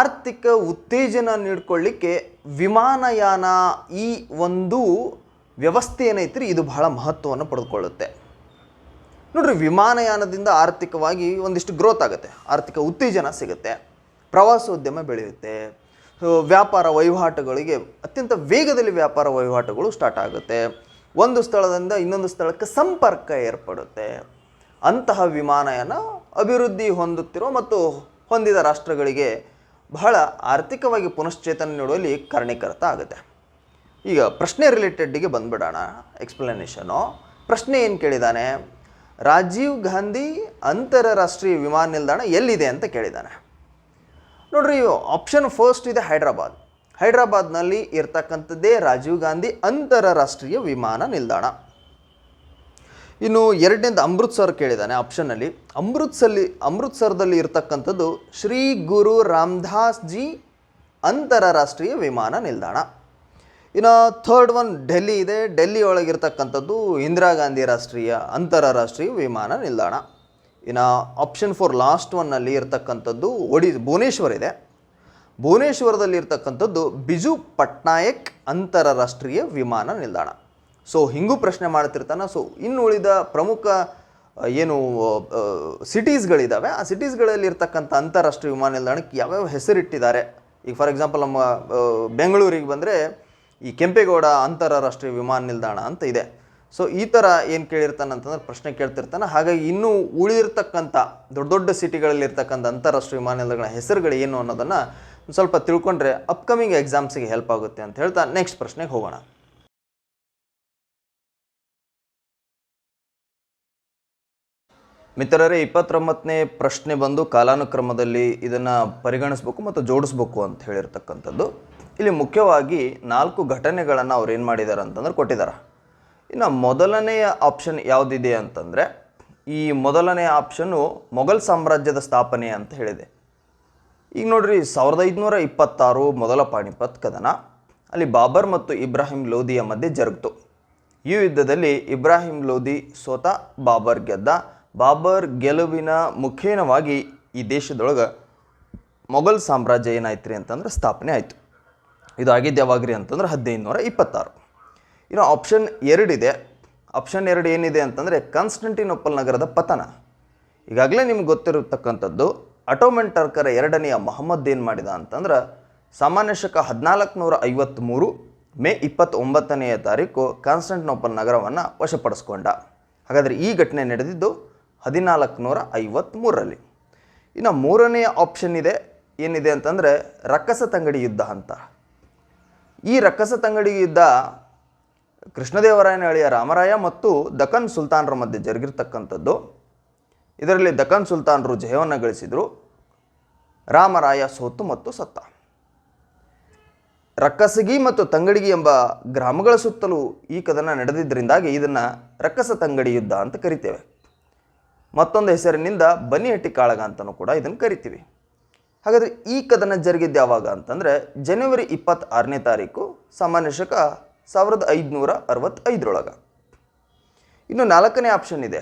ಆರ್ಥಿಕ ಉತ್ತೇಜನ ನೀಡ್ಕೊಳ್ಳಿಕ್ಕೆ ವಿಮಾನಯಾನ ಈ ಒಂದು ವ್ಯವಸ್ಥೆ ಏನೈತ್ರಿ ಇದು ಬಹಳ ಮಹತ್ವವನ್ನು ಪಡೆದುಕೊಳ್ಳುತ್ತೆ ನೋಡ್ರಿ, ವಿಮಾನಯಾನದಿಂದ ಆರ್ಥಿಕವಾಗಿ ಒಂದಿಷ್ಟು ಗ್ರೋತ್ ಆಗುತ್ತೆ. ಆರ್ಥಿಕ ಉತ್ತೇಜನ ಸಿಗುತ್ತೆ. ಪ್ರವಾಸೋದ್ಯಮ ಬೆಳೆಯುತ್ತೆ. ವ್ಯಾಪಾರ ವಹಿವಾಟುಗಳಿಗೆ ಅತ್ಯಂತ ವೇಗದಲ್ಲಿ ವ್ಯಾಪಾರ ವಹಿವಾಟುಗಳು ಸ್ಟಾರ್ಟ್ ಆಗುತ್ತೆ. ಒಂದು ಸ್ಥಳದಿಂದ ಇನ್ನೊಂದು ಸ್ಥಳಕ್ಕೆ ಸಂಪರ್ಕ ಏರ್ಪಡುತ್ತೆ. ಅಂತಹ ವಿಮಾನಯಾನ ಅಭಿವೃದ್ಧಿ ಹೊಂದುತ್ತಿರೋ ಮತ್ತು ಹೊಂದಿದ ರಾಷ್ಟ್ರಗಳಿಗೆ ಬಹಳ ಆರ್ಥಿಕವಾಗಿ ಪುನಶ್ಚೇತನ ನೀಡುವಲ್ಲಿ ಕಾರಣೀಕರ್ತ ಆಗುತ್ತೆ. ಈಗ ಪ್ರಶ್ನೆ ರಿಲೇಟೆಡ್ಗೆ ಬಂದ್ಬಿಡೋಣ. ಎಕ್ಸ್ಪ್ಲನೇಷನು ಪ್ರಶ್ನೆ ಏನು ಕೇಳಿದ್ದಾನೆ ರಾಜೀವ್ ಗಾಂಧಿ ಅಂತಾರಾಷ್ಟ್ರೀಯ ವಿಮಾನ ನಿಲ್ದಾಣ ಎಲ್ಲಿದೆ ಅಂತ ಕೇಳಿದ್ದಾನೆ. ನೋಡ್ರಿ ಆಪ್ಷನ್ ಫಸ್ಟ್ ಇದೆ ಹೈದ್ರಾಬಾದ್. ಹೈದ್ರಾಬಾದ್ನಲ್ಲಿ ಇರ್ತಕ್ಕಂಥದ್ದೇ ರಾಜೀವ್ ಗಾಂಧಿ ಅಂತಾರಾಷ್ಟ್ರೀಯ ವಿಮಾನ ನಿಲ್ದಾಣ. ಇನ್ನು ಎರಡನೇದು ಅಮೃತ್ಸರ್ ಕೇಳಿದ್ದಾನೆ ಆಪ್ಷನ್ನಲ್ಲಿ ಅಮೃತ್ಸಲ್ಲಿ ಅಮೃತ್ಸರದಲ್ಲಿ ಇರ್ತಕ್ಕಂಥದ್ದು ಶ್ರೀ ಗುರು ರಾಮದಾಸ್ ಜಿ ಅಂತಾರಾಷ್ಟ್ರೀಯ ವಿಮಾನ ನಿಲ್ದಾಣ. ಇನ್ನು ಥರ್ಡ್ ಒನ್ ಡೆಲ್ಲಿ ಇದೆ. ಡೆಲ್ಲಿ ಒಳಗಿರ್ತಕ್ಕಂಥದ್ದು ಇಂದಿರಾ ಗಾಂಧಿ ರಾಷ್ಟ್ರೀಯ ಅಂತಾರಾಷ್ಟ್ರೀಯ ವಿಮಾನ ನಿಲ್ದಾಣ. ಇನ್ನು ಆಪ್ಷನ್ ಫೋರ್ ಲಾಸ್ಟ್ ಒನ್ನಲ್ಲಿ ಇರ್ತಕ್ಕಂಥದ್ದು ಒಡಿ, ಭುವನೇಶ್ವರ್ ಇದೆ. ಭುವನೇಶ್ವರದಲ್ಲಿ ಇರ್ತಕ್ಕಂಥದ್ದು ಬಿಜು ಪಟ್ನಾಯಕ್ ಅಂತಾರಾಷ್ಟ್ರೀಯ ವಿಮಾನ ನಿಲ್ದಾಣ. ಸೊ ಹಿಂಗೂ ಪ್ರಶ್ನೆ ಮಾಡ್ತಿರ್ತಾನೆ. ಸೊ ಇನ್ನು ಉಳಿದ ಪ್ರಮುಖ ಏನು ಸಿಟೀಸ್ಗಳಿದ್ದಾವೆ ಆ ಸಿಟೀಸ್ಗಳಲ್ಲಿ ಇರ್ತಕ್ಕಂಥ ಅಂತಾರಾಷ್ಟ್ರೀಯ ವಿಮಾನ ನಿಲ್ದಾಣಕ್ಕೆ ಯಾವ್ಯಾವ ಹೆಸರಿಟ್ಟಿದ್ದಾರೆ? ಈಗ ಫಾರ್ ಎಕ್ಸಾಂಪಲ್ ನಮ್ಮ ಬೆಂಗಳೂರಿಗೆ ಬಂದರೆ ಈ ಕೆಂಪೇಗೌಡ ಅಂತಾರಾಷ್ಟ್ರೀಯ ವಿಮಾನ ನಿಲ್ದಾಣ ಅಂತ ಇದೆ. ಸೊ ಈ ಥರ ಏನು ಕೇಳಿರ್ತಾನೆ ಅಂತಂದ್ರೆ ಪ್ರಶ್ನೆ ಕೇಳ್ತಿರ್ತಾನೆ. ಹಾಗಾಗಿ ಇನ್ನೂ ಉಳಿದಿರ್ತಕ್ಕಂಥ, ದೊಡ್ಡ ದೊಡ್ಡ ಸಿಟಿಗಳಲ್ಲಿರ್ತಕ್ಕಂಥ ಅಂತಾರಾಷ್ಟ್ರೀಯ ವಿಮಾನ ನಿಲ್ದಾಣಗಳ ಹೆಸರುಗಳು ಏನು ಅನ್ನೋದನ್ನು ಸ್ವಲ್ಪ ತಿಳ್ಕೊಂಡ್ರೆ ಅಪ್ಕಮಿಂಗ್ ಎಕ್ಸಾಮ್ಸಿಗೆ ಹೆಲ್ಪ್ ಆಗುತ್ತೆ ಅಂತ ಹೇಳ್ತಾ ನೆಕ್ಸ್ಟ್ ಪ್ರಶ್ನೆಗೆ ಹೋಗೋಣ. ಮಿತ್ರರೇ, ಇಪ್ಪತ್ತೊಂಬತ್ತನೇ ಪ್ರಶ್ನೆ ಬಂದು ಕಾಲಾನುಕ್ರಮದಲ್ಲಿ ಇದನ್ನು ಪರಿಗಣಿಸ್ಬೇಕು ಮತ್ತು ಜೋಡಿಸ್ಬೇಕು ಅಂತ ಹೇಳಿರ್ತಕ್ಕಂಥದ್ದು. ಇಲ್ಲಿ ಮುಖ್ಯವಾಗಿ ನಾಲ್ಕು ಘಟನೆಗಳನ್ನು ಅವ್ರು ಏನು ಮಾಡಿದ್ದಾರೆ ಅಂತಂದ್ರೆ ಕೊಟ್ಟಿದ್ದಾರೆ ಇನ್ನು ಮೊದಲನೆಯ ಆಪ್ಷನ್ ಯಾವುದಿದೆ ಅಂತಂದರೆ, ಈ ಮೊದಲನೆಯ ಆಪ್ಷನ್ನು ಮೊಘಲ್ ಸಾಮ್ರಾಜ್ಯದ ಸ್ಥಾಪನೆ ಅಂತ ಹೇಳಿದೆ. ಈಗ ನೋಡ್ರಿ, ಸಾವಿರದ ಐದುನೂರ ಇಪ್ಪತ್ತಾರು ಮೊದಲ ಪಾಣಿಪತ್ ಕದನ, ಅಲ್ಲಿ ಬಾಬರ್ ಮತ್ತು ಇಬ್ರಾಹಿಂ ಲೋಧಿಯ ಮಧ್ಯೆ ಜರುಗಿತು. ಈ ಯುದ್ಧದಲ್ಲಿ ಇಬ್ರಾಹಿಂ ಲೋಧಿ ಸೋತ ಬಾಬರ್ ಗೆದ್ದ. ಬಾಬರ್ ಗೆಲುವಿನ ಮುಖೇನವಾಗಿ ಈ ದೇಶದೊಳಗೆ ಮೊಘಲ್ ಸಾಮ್ರಾಜ್ಯ ಏನಾಯ್ತು ರೀ ಅಂತಂದ್ರೆ ಸ್ಥಾಪನೆ ಆಯಿತು. ಇದು ಆಗಿದ್ದು ಅಂತಂದ್ರೆ ಹದಿನೈದು ನೂರ ಇಪ್ಪತ್ತಾರು. ಇನ್ನು ಆಪ್ಷನ್ ಎರಡಿದೆ. ಆಪ್ಷನ್ ಎರಡು ಏನಿದೆ ಅಂತಂದರೆ ಕಾನ್ಸ್ಟಂಟಿನೋಪಲ್ ನಗರದ ಪತನ. ಈಗಾಗಲೇ ನಿಮ್ಗೆ ಗೊತ್ತಿರತಕ್ಕಂಥದ್ದು ಅಟೋಮನ್ ಟರ್ಕರ ಎರಡನೆಯ ಮೊಹಮ್ಮದ್ ಏನು ಮಾಡಿದ ಅಂತಂದ್ರೆ ಸಾಮಾನ್ಯ ಶಕ ಹದಿನಾಲ್ಕು ನೂರ ಐವತ್ತ್ಮೂರು ಮೇ ಇಪ್ಪತ್ತೊಂಬತ್ತನೆಯ ತಾರೀಕು ಕಾನ್ಸ್ಟಂಟಿನೋಪಲ್ ನಗರವನ್ನು ವಶಪಡಿಸ್ಕೊಂಡ. ಹಾಗಾದರೆ ಈ ಘಟನೆ ನಡೆದಿದ್ದು ಹದಿನಾಲ್ಕು ನೂರ ಐವತ್ತ್ಮೂರರಲ್ಲಿ ಇನ್ನು ಮೂರನೆಯ ಆಪ್ಷನ್ ಇದೆ. ಏನಿದೆ ಅಂತಂದರೆ ರಕ್ಕಸ ತಂಗಡಿ ಯುದ್ಧ ಅಂತ. ಈ ರಕ್ಕಸ ತಂಗಡಿ ಯುದ್ಧ ಕೃಷ್ಣದೇವರಾಯನ ಅಳಿಯ ರಾಮರಾಯ ಮತ್ತು ದಖನ್ ಸುಲ್ತಾನರ ಮಧ್ಯೆ ಜರುಗಿರ್ತಕ್ಕಂಥದ್ದು. ಇದರಲ್ಲಿ ದಖನ್ ಸುಲ್ತಾನರು ಜಯವನ್ನು ಗಳಿಸಿದರು. ರಾಮರಾಯ ಸೋತು ಮತ್ತು ಸತ್ತ. ರಕ್ಕಸಗಿ ಮತ್ತು ತಂಗಡಿಗಿ ಎಂಬ ಗ್ರಾಮಗಳ ಸುತ್ತಲೂ ಈ ಕದನ ನಡೆದಿದ್ದರಿಂದಾಗಿ ಇದನ್ನು ರಕ್ಕಸ ತಂಗಡಿ ಯುದ್ಧ ಅಂತ ಕರಿತೇವೆ. ಮತ್ತೊಂದು ಹೆಸರಿನಿಂದ ಬನಿಹಟ್ಟಿ ಕಾಳಗ ಅಂತಲೂ ಕೂಡ ಇದನ್ನು ಕರಿತೀವಿ. ಹಾಗಾದರೆ ಈ ಕದನ ಜರುಗಿದ್ದು ಯಾವಾಗ ಅಂತಂದರೆ ಜನವರಿ ಇಪ್ಪತ್ತಾರನೇ ತಾರೀಕು ಸಾಮಾನ್ಯ ಶಕ ಸಾವಿರದ ಐದುನೂರ ಅರವತ್ತೈದರೊಳಗೆ. ಇನ್ನು ನಾಲ್ಕನೇ ಆಪ್ಷನ್ ಇದೆ.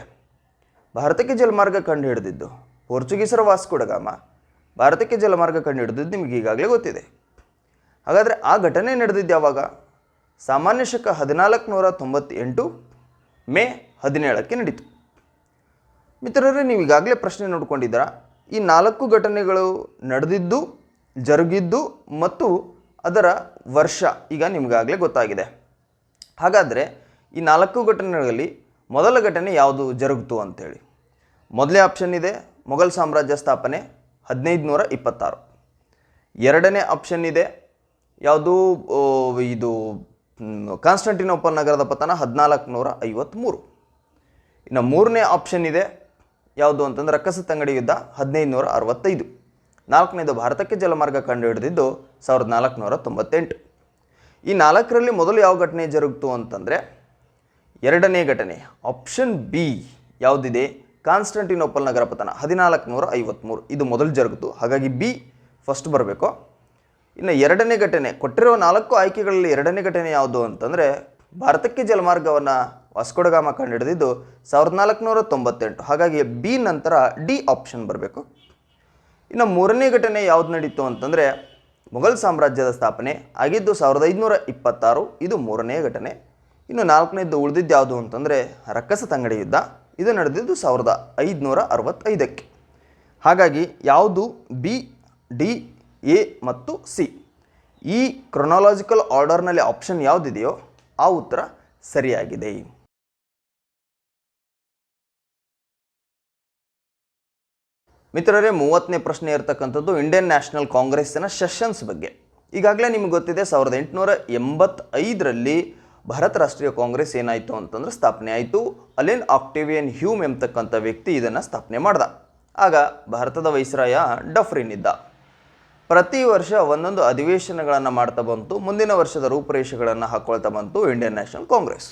ಭಾರತಕ್ಕೆ ಜಲಮಾರ್ಗ ಕಂಡು ಹಿಡಿದಿದ್ದು ಪೋರ್ಚುಗೀಸರ ವಾಸ್ಕೋಡಗಾಮ. ಭಾರತಕ್ಕೆ ಜಲಮಾರ್ಗ ಕಂಡು ಹಿಡಿದಿದ್ದು ನಿಮಗೆ ಈಗಾಗಲೇ ಗೊತ್ತಿದೆ. ಹಾಗಾದರೆ ಆ ಘಟನೆ ನಡೆದಿದ್ದು ಯಾವಾಗ? ಸಾಮಾನ್ಯ ಶಕ ಹದಿನಾಲ್ಕು ನೂರ ತೊಂಬತ್ತೆಂಟು ಮೇ ಹದಿನೇಳಕ್ಕೆ ನಡೀತು. ಮಿತ್ರರೇ, ನೀವು ಈಗಾಗಲೇ ಪ್ರಶ್ನೆ ನೋಡ್ಕೊಂಡಿದ್ದೀರಾ? ಈ ನಾಲ್ಕು ಘಟನೆಗಳು ನಡೆದಿದ್ದು, ಜರುಗಿದ್ದು ಮತ್ತು ಅದರ ವರ್ಷ ಈಗ ನಿಮಗಾಗಲೇ ಗೊತ್ತಾಗಿದೆ. ಹಾಗಾದರೆ ಈ ನಾಲ್ಕು ಘಟನೆಗಳಲ್ಲಿ ಮೊದಲ ಘಟನೆ ಯಾವುದು ಜರುಗಿತು ಅಂಥೇಳಿ ಮೊದಲೇ ಆಪ್ಷನ್ ಇದೆ, ಮೊಘಲ್ ಸಾಮ್ರಾಜ್ಯ ಸ್ಥಾಪನೆ ಹದಿನೈದು ನೂರ ಇಪ್ಪತ್ತಾರು ಎರಡನೇ ಆಪ್ಷನ್ ಇದೆ, ಯಾವುದು ಇದು ಕಾನ್ಸ್ಟಂಟಿನೋಪಲ್ ನಗರದ ಪತನ ಹದಿನಾಲ್ಕು ನೂರ ಐವತ್ತ್ಮೂರು ಇನ್ನು ಮೂರನೇ ಆಪ್ಷನ್ ಇದೆ ಯಾವುದು ಅಂತಂದ್ರೆ ರಕ್ಕಸ ತಂಗಡಿ ಯುದ್ಧ ಹದಿನೈದು ನೂರ ಅರವತ್ತೈದು. ನಾಲ್ಕನೇದು ಭಾರತಕ್ಕೆ ಜಲಮಾರ್ಗ ಕಂಡು ಹಿಡಿದಿದ್ದು ಸಾವಿರದ ನಾಲ್ಕುನೂರ ತೊಂಬತ್ತೆಂಟು. ಈ ನಾಲ್ಕರಲ್ಲಿ ಮೊದಲು ಯಾವ ಘಟನೆ ಜರುಗಿತು ಅಂತಂದರೆ ಎರಡನೇ ಘಟನೆ ಆಪ್ಷನ್ ಬಿ ಯಾವುದಿದೆ? ಕಾನ್ಸ್ಟಂಟಿನೋಪಲ್ ನಗರ ಪತನ ಹದಿನಾಲ್ಕು ನೂರ ಐವತ್ತ್ಮೂರು ಇದು ಮೊದಲು ಜರುಗಿತು. ಹಾಗಾಗಿ ಬಿ ಫಸ್ಟ್ ಬರಬೇಕು. ಇನ್ನು ಎರಡನೇ ಘಟನೆ ಕೊಟ್ಟಿರೋ ನಾಲ್ಕು ಆಯ್ಕೆಗಳಲ್ಲಿ ಎರಡನೇ ಘಟನೆ ಯಾವುದು ಅಂತಂದರೆ ಭಾರತಕ್ಕೆ ಜಲಮಾರ್ಗವನ್ನು ವಾಸ್ಕೋಡಗಾಮ ಕಂಡು ಹಿಡಿದಿದ್ದು ಸಾವಿರದ ನಾಲ್ಕುನೂರ ತೊಂಬತ್ತೆಂಟು. ಹಾಗಾಗಿ ಬಿ ನಂತರ ಡಿ ಆಪ್ಷನ್ ಬರಬೇಕು. ಇನ್ನು ಮೂರನೇ ಘಟನೆ ಯಾವ್ದು ನಡೀತು ಅಂತಂದರೆ ಮೊಘಲ್ ಸಾಮ್ರಾಜ್ಯದ ಸ್ಥಾಪನೆ ಆಗಿದ್ದು ಸಾವಿರದ ಐದುನೂರ ಇಪ್ಪತ್ತಾರು. ಇದು ಮೂರನೇ ಘಟನೆ. ಇನ್ನು ನಾಲ್ಕನೇದು ಉಳಿದಿದ್ದು ಯಾವುದು ಅಂತಂದರೆ ರಕ್ಕಸ ತಂಗಡಿ ಯುದ್ಧ. ಇದು ನಡೆದಿದ್ದು ಸಾವಿರದ ಐದುನೂರ ಅರವತ್ತೈದಕ್ಕೆ. ಹಾಗಾಗಿ ಯಾವುದು? ಬಿ, ಡಿ, ಎ ಮತ್ತು ಸಿ. ಈ ಕ್ರೊನಾಲಜಿಕಲ್ ಆರ್ಡರ್ನಲ್ಲಿ ಆಪ್ಷನ್ ಯಾವುದಿದೆಯೋ ಆ ಉತ್ತರ ಸರಿಯಾಗಿದೆ. ಮಿತ್ರರೇ, ಮೂವತ್ತನೇ ಪ್ರಶ್ನೆ ಇರತಕ್ಕಂಥದ್ದು ಇಂಡಿಯನ್ ನ್ಯಾಷನಲ್ ಕಾಂಗ್ರೆಸ್ಸಿನ ಸೆಷನ್ಸ್ ಬಗ್ಗೆ. ಈಗಾಗಲೇ ನಿಮ್ಗೆ ಗೊತ್ತಿದೆ, ಸಾವಿರದ ಎಂಟುನೂರ ಎಂಬತ್ತೈದರಲ್ಲಿ ಭಾರತ ರಾಷ್ಟ್ರೀಯ ಕಾಂಗ್ರೆಸ್ ಏನಾಯಿತು ಅಂತಂದ್ರೆ ಸ್ಥಾಪನೆ ಆಯಿತು. ಅಲೆನ್ ಆಕ್ಟೇವಿಯನ್ ಹ್ಯೂಮ್ ಎಂಬತಕ್ಕಂಥ ವ್ಯಕ್ತಿ ಇದನ್ನು ಸ್ಥಾಪನೆ ಮಾಡ್ದ. ಆಗ ಭಾರತದ ವೈಸ್ರಾಯ ಡಫ್ರಿನ್ ಇದ್ದ ಪ್ರತಿ ವರ್ಷ ಒಂದೊಂದು ಅಧಿವೇಶನಗಳನ್ನು ಮಾಡ್ತಾ ಬಂತು, ಮುಂದಿನ ವರ್ಷದ ರೂಪುರೇಷೆಗಳನ್ನು ಹಾಕ್ಕೊಳ್ತಾ ಬಂತು ಇಂಡಿಯನ್ ನ್ಯಾಷನಲ್ ಕಾಂಗ್ರೆಸ್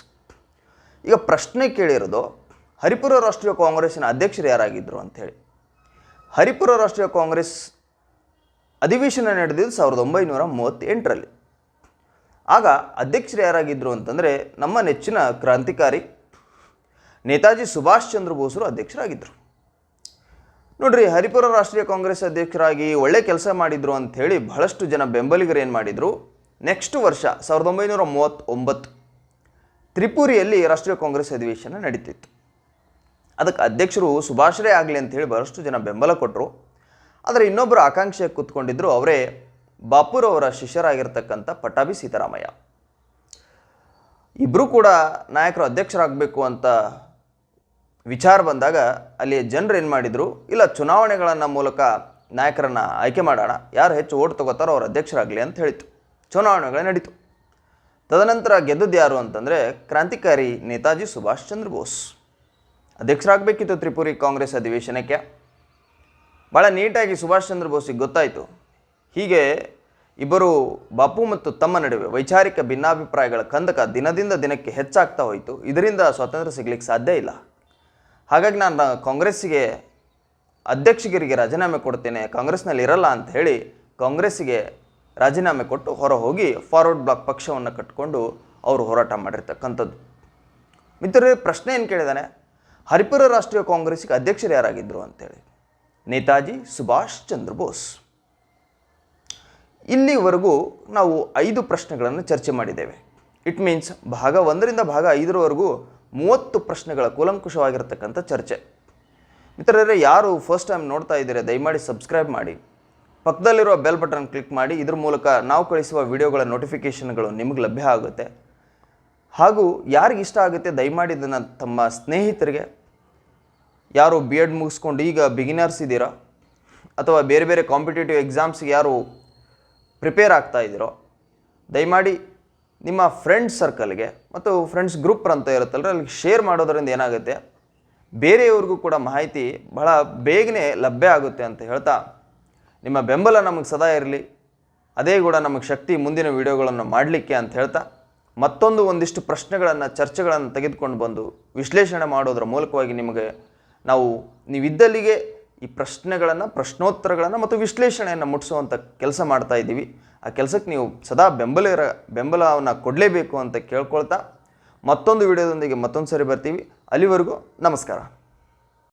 ಈಗ ಪ್ರಶ್ನೆ ಕೇಳಿರೋದು, ಹರಿಪುರ ರಾಷ್ಟ್ರೀಯ ಕಾಂಗ್ರೆಸ್ಸಿನ ಅಧ್ಯಕ್ಷರು ಯಾರಾಗಿದ್ದರು ಅಂಥೇಳಿ ಹರಿಪುರ ರಾಷ್ಟ್ರೀಯ ಕಾಂಗ್ರೆಸ್ ಅಧಿವೇಶನ ನಡೆದಿದ್ದು ಸಾವಿರದ ಒಂಬೈನೂರ ಮೂವತ್ತೆಂಟರಲ್ಲಿ. ಆಗ ಅಧ್ಯಕ್ಷರು ಯಾರಾಗಿದ್ದರು ಅಂತಂದರೆ ನಮ್ಮ ನೆಚ್ಚಿನ ಕ್ರಾಂತಿಕಾರಿ ನೇತಾಜಿ ಸುಭಾಷ್ ಚಂದ್ರ ಬೋಸರು ಅಧ್ಯಕ್ಷರಾಗಿದ್ದರು ನೋಡ್ರಿ, ಹರಿಪುರ ರಾಷ್ಟ್ರೀಯ ಕಾಂಗ್ರೆಸ್ ಅಧ್ಯಕ್ಷರಾಗಿ ಒಳ್ಳೆ ಕೆಲಸ ಮಾಡಿದ್ರು ಅಂಥೇಳಿ ಬಹಳಷ್ಟು ಜನ ಬೆಂಬಲಿಗರು ಏನು ಮಾಡಿದರು? ನೆಕ್ಸ್ಟ್ ವರ್ಷ ಸಾವಿರದ ಒಂಬೈನೂರ ಮೂವತ್ತೊಂಬತ್ತು ತ್ರಿಪುರಿಯಲ್ಲಿ ರಾಷ್ಟ್ರೀಯ ಕಾಂಗ್ರೆಸ್ ಅಧಿವೇಶನ ನಡೀತಿತ್ತು. ಅದಕ್ಕೆ ಅಧ್ಯಕ್ಷರು ಸುಭಾಷರೇ ಆಗಲಿ ಅಂತ ಹೇಳಿ ಬಹಳಷ್ಟು ಜನ ಬೆಂಬಲ ಕೊಟ್ಟರು. ಆದರೆ ಇನ್ನೊಬ್ಬರು ಆಕಾಂಕ್ಷೆ ಕೂತ್ಕೊಂಡಿದ್ದರು ಅವರೇ ಬಾಪುರವರ ಶಿಷ್ಯರಾಗಿರ್ತಕ್ಕಂಥ ಪಟಾಭಿ ಸೀತಾರಾಮಯ್ಯ. ಇಬ್ಬರೂ ಕೂಡ ನಾಯಕರು ಅಧ್ಯಕ್ಷರಾಗಬೇಕು ಅಂತ ವಿಚಾರ ಬಂದಾಗ ಅಲ್ಲಿ ಜನರು ಏನು ಮಾಡಿದರು, ಇಲ್ಲ ಚುನಾವಣೆಗಳನ್ನು ಮೂಲಕ ನಾಯಕರನ್ನು ಆಯ್ಕೆ ಮಾಡೋಣ, ಯಾರು ಹೆಚ್ಚು ಓಟ್ ತಗೋತಾರೋ ಅವ್ರು ಅಧ್ಯಕ್ಷರಾಗಲಿ ಅಂತ ಹೇಳಿತು ಚುನಾವಣೆಗಳೇ ನಡೀತು. ತದನಂತರ ಗೆದ್ದದ್ದು ಯಾರು ಅಂತಂದರೆ ಕ್ರಾಂತಿಕಾರಿ ನೇತಾಜಿ ಸುಭಾಷ್ ಚಂದ್ರ ಬೋಸ್. ಅಧ್ಯಕ್ಷರಾಗಬೇಕಿತ್ತು ತ್ರಿಪುರಿ ಕಾಂಗ್ರೆಸ್ ಅಧಿವೇಶನಕ್ಕೆ. ಭಾಳ ನೀಟಾಗಿ ಸುಭಾಷ್ ಚಂದ್ರ ಬೋಸಿಗೆ ಗೊತ್ತಾಯಿತು. ಹೀಗೆ ಇಬ್ಬರು ಬಾಪು ಮತ್ತು ತಮ್ಮ ನಡುವೆ ವೈಚಾರಿಕ ಭಿನ್ನಾಭಿಪ್ರಾಯಗಳ ಕಂದಕ ದಿನದಿಂದ ದಿನಕ್ಕೆ ಹೆಚ್ಚಾಗ್ತಾ ಹೋಯಿತು. ಇದರಿಂದ ಸ್ವಾತಂತ್ರ್ಯ ಸಿಗ್ಲಿಕ್ಕೆ ಸಾಧ್ಯ ಇಲ್ಲ. ಹಾಗಾಗಿ ನಾನು ಕಾಂಗ್ರೆಸ್ಸಿಗೆ ಅಧ್ಯಕ್ಷಗಿರಿಗೆ ರಾಜೀನಾಮೆ ಕೊಡ್ತೇನೆ, ಕಾಂಗ್ರೆಸ್ನಲ್ಲಿ ಇರಲ್ಲ ಅಂತ ಹೇಳಿ ಕಾಂಗ್ರೆಸ್ಸಿಗೆ ರಾಜೀನಾಮೆ ಕೊಟ್ಟು ಹೊರ ಹೋಗಿ ಫಾರ್ವರ್ಡ್ ಬ್ಲಾಕ್ ಪಕ್ಷವನ್ನು ಕಟ್ಕೊಂಡು ಅವರು ಹೋರಾಟ ಮಾಡಿರ್ತಕ್ಕಂಥದ್ದು. ಮಿತ್ರರೇ, ಪ್ರಶ್ನೆ ಏನು ಕೇಳಿದಾನೆ? ಹರಿಪುರ ರಾಷ್ಟ್ರೀಯ ಕಾಂಗ್ರೆಸ್ಗೆ ಅಧ್ಯಕ್ಷರು ಯಾರಾಗಿದ್ದರು ಅಂತೇಳಿ. ನೇತಾಜಿ ಸುಭಾಷ್ ಚಂದ್ರ ಬೋಸ್. ಇಲ್ಲಿವರೆಗೂ ನಾವು ಐದು ಪ್ರಶ್ನೆಗಳನ್ನು ಚರ್ಚೆ ಮಾಡಿದ್ದೇವೆ. ಇಟ್ ಮೀನ್ಸ್ ಭಾಗ ಒಂದರಿಂದ ಭಾಗ ಐದರವರೆಗೂ ಮೂವತ್ತು ಪ್ರಶ್ನೆಗಳ ಕೂಲಂಕುಷವಾಗಿರತಕ್ಕಂಥ ಚರ್ಚೆ. ಮಿತ್ರರೇ, ಯಾರು ಫಸ್ಟ್ ಟೈಮ್ ನೋಡ್ತಾ ಇದ್ದೀರಾ, ದಯಮಾಡಿ ಸಬ್ಸ್ಕ್ರೈಬ್ ಮಾಡಿ. ಪಕ್ಕದಲ್ಲಿರುವ ಬೆಲ್ ಬಟನ್ ಕ್ಲಿಕ್ ಮಾಡಿ. ಇದ್ರ ಮೂಲಕ ನಾವು ಕಳಿಸುವ ವಿಡಿಯೋಗಳ ನೋಟಿಫಿಕೇಷನ್ಗಳು ನಿಮಗೆ ಲಭ್ಯ ಆಗುತ್ತೆ. ಹಾಗೂ ಯಾರಿಗೆ ಇಷ್ಟ ಆಗುತ್ತೆ, ದಯಮಾಡಿ ಇದನ್ನು ತಮ್ಮ ಸ್ನೇಹಿತರಿಗೆ, ಯಾರು ಬಿ ಎಡ್ ಮುಗಿಸ್ಕೊಂಡು ಈಗ ಬಿಗಿನರ್ಸ್ ಇದ್ದೀರಾ ಅಥವಾ ಬೇರೆ ಬೇರೆ ಕಾಂಪಿಟೇಟಿವ್ ಎಕ್ಸಾಮ್ಸ್ಗೆ ಯಾರು ಪ್ರಿಪೇರ್ ಆಗ್ತಾ ಇದ್ದೀರೋ ದಯಮಾಡಿ ನಿಮ್ಮ ಫ್ರೆಂಡ್ಸ್ ಸರ್ಕಲ್ಗೆ ಮತ್ತು ಫ್ರೆಂಡ್ಸ್ ಗ್ರೂಪ್ ಅಂತ ಇರುತ್ತಲ್ಲ ಅಲ್ಲಿ ಶೇರ್ ಮಾಡೋದರಿಂದ ಏನಾಗುತ್ತೆ, ಬೇರೆಯವ್ರಿಗೂ ಕೂಡ ಮಾಹಿತಿ ಬಹಳ ಬೇಗನೆ ಲಭ್ಯ ಆಗುತ್ತೆ ಅಂತ ಹೇಳ್ತಾ, ನಿಮ್ಮ ಬೆಂಬಲ ನಮಗೆ ಸದಾ ಇರಲಿ, ಅದೇ ಕೂಡ ನಮಗೆ ಶಕ್ತಿ ಮುಂದಿನ ವಿಡಿಯೋಗಳನ್ನು ಮಾಡಲಿಕ್ಕೆ ಅಂತ ಹೇಳ್ತಾ ಮತ್ತೊಂದು ಒಂದಿಷ್ಟು ಪ್ರಶ್ನೆಗಳನ್ನು, ಚರ್ಚೆಗಳನ್ನು ತೆಗೆದುಕೊಂಡು ಬಂದು ವಿಶ್ಲೇಷಣೆ ಮಾಡೋದರ ಮೂಲಕವಾಗಿ ನಿಮಗೆ ನಾವು ನೀವಿದ್ದಲ್ಲಿಗೆ ಈ ಪ್ರಶ್ನೆಗಳನ್ನು, ಪ್ರಶ್ನೋತ್ತರಗಳನ್ನು ಮತ್ತು ವಿಶ್ಲೇಷಣೆಯನ್ನು ಮುಟ್ಟಿಸುವಂಥ ಕೆಲಸ ಮಾಡ್ತಾ ಇದ್ದೀವಿ. ಆ ಕೆಲಸಕ್ಕೆ ನೀವು ಸದಾ ಬೆಂಬಲ ಬೆಂಬಲವನ್ನು ಕೊಡಲೇಬೇಕು ಅಂತ ಕೇಳ್ಕೊಳ್ತಾ ಮತ್ತೊಂದು ವಿಡಿಯೋದೊಂದಿಗೆ ಮತ್ತೊಂದು ಸರಿ ಬರ್ತೀವಿ. ಅಲ್ಲಿವರೆಗೂ ನಮಸ್ಕಾರ.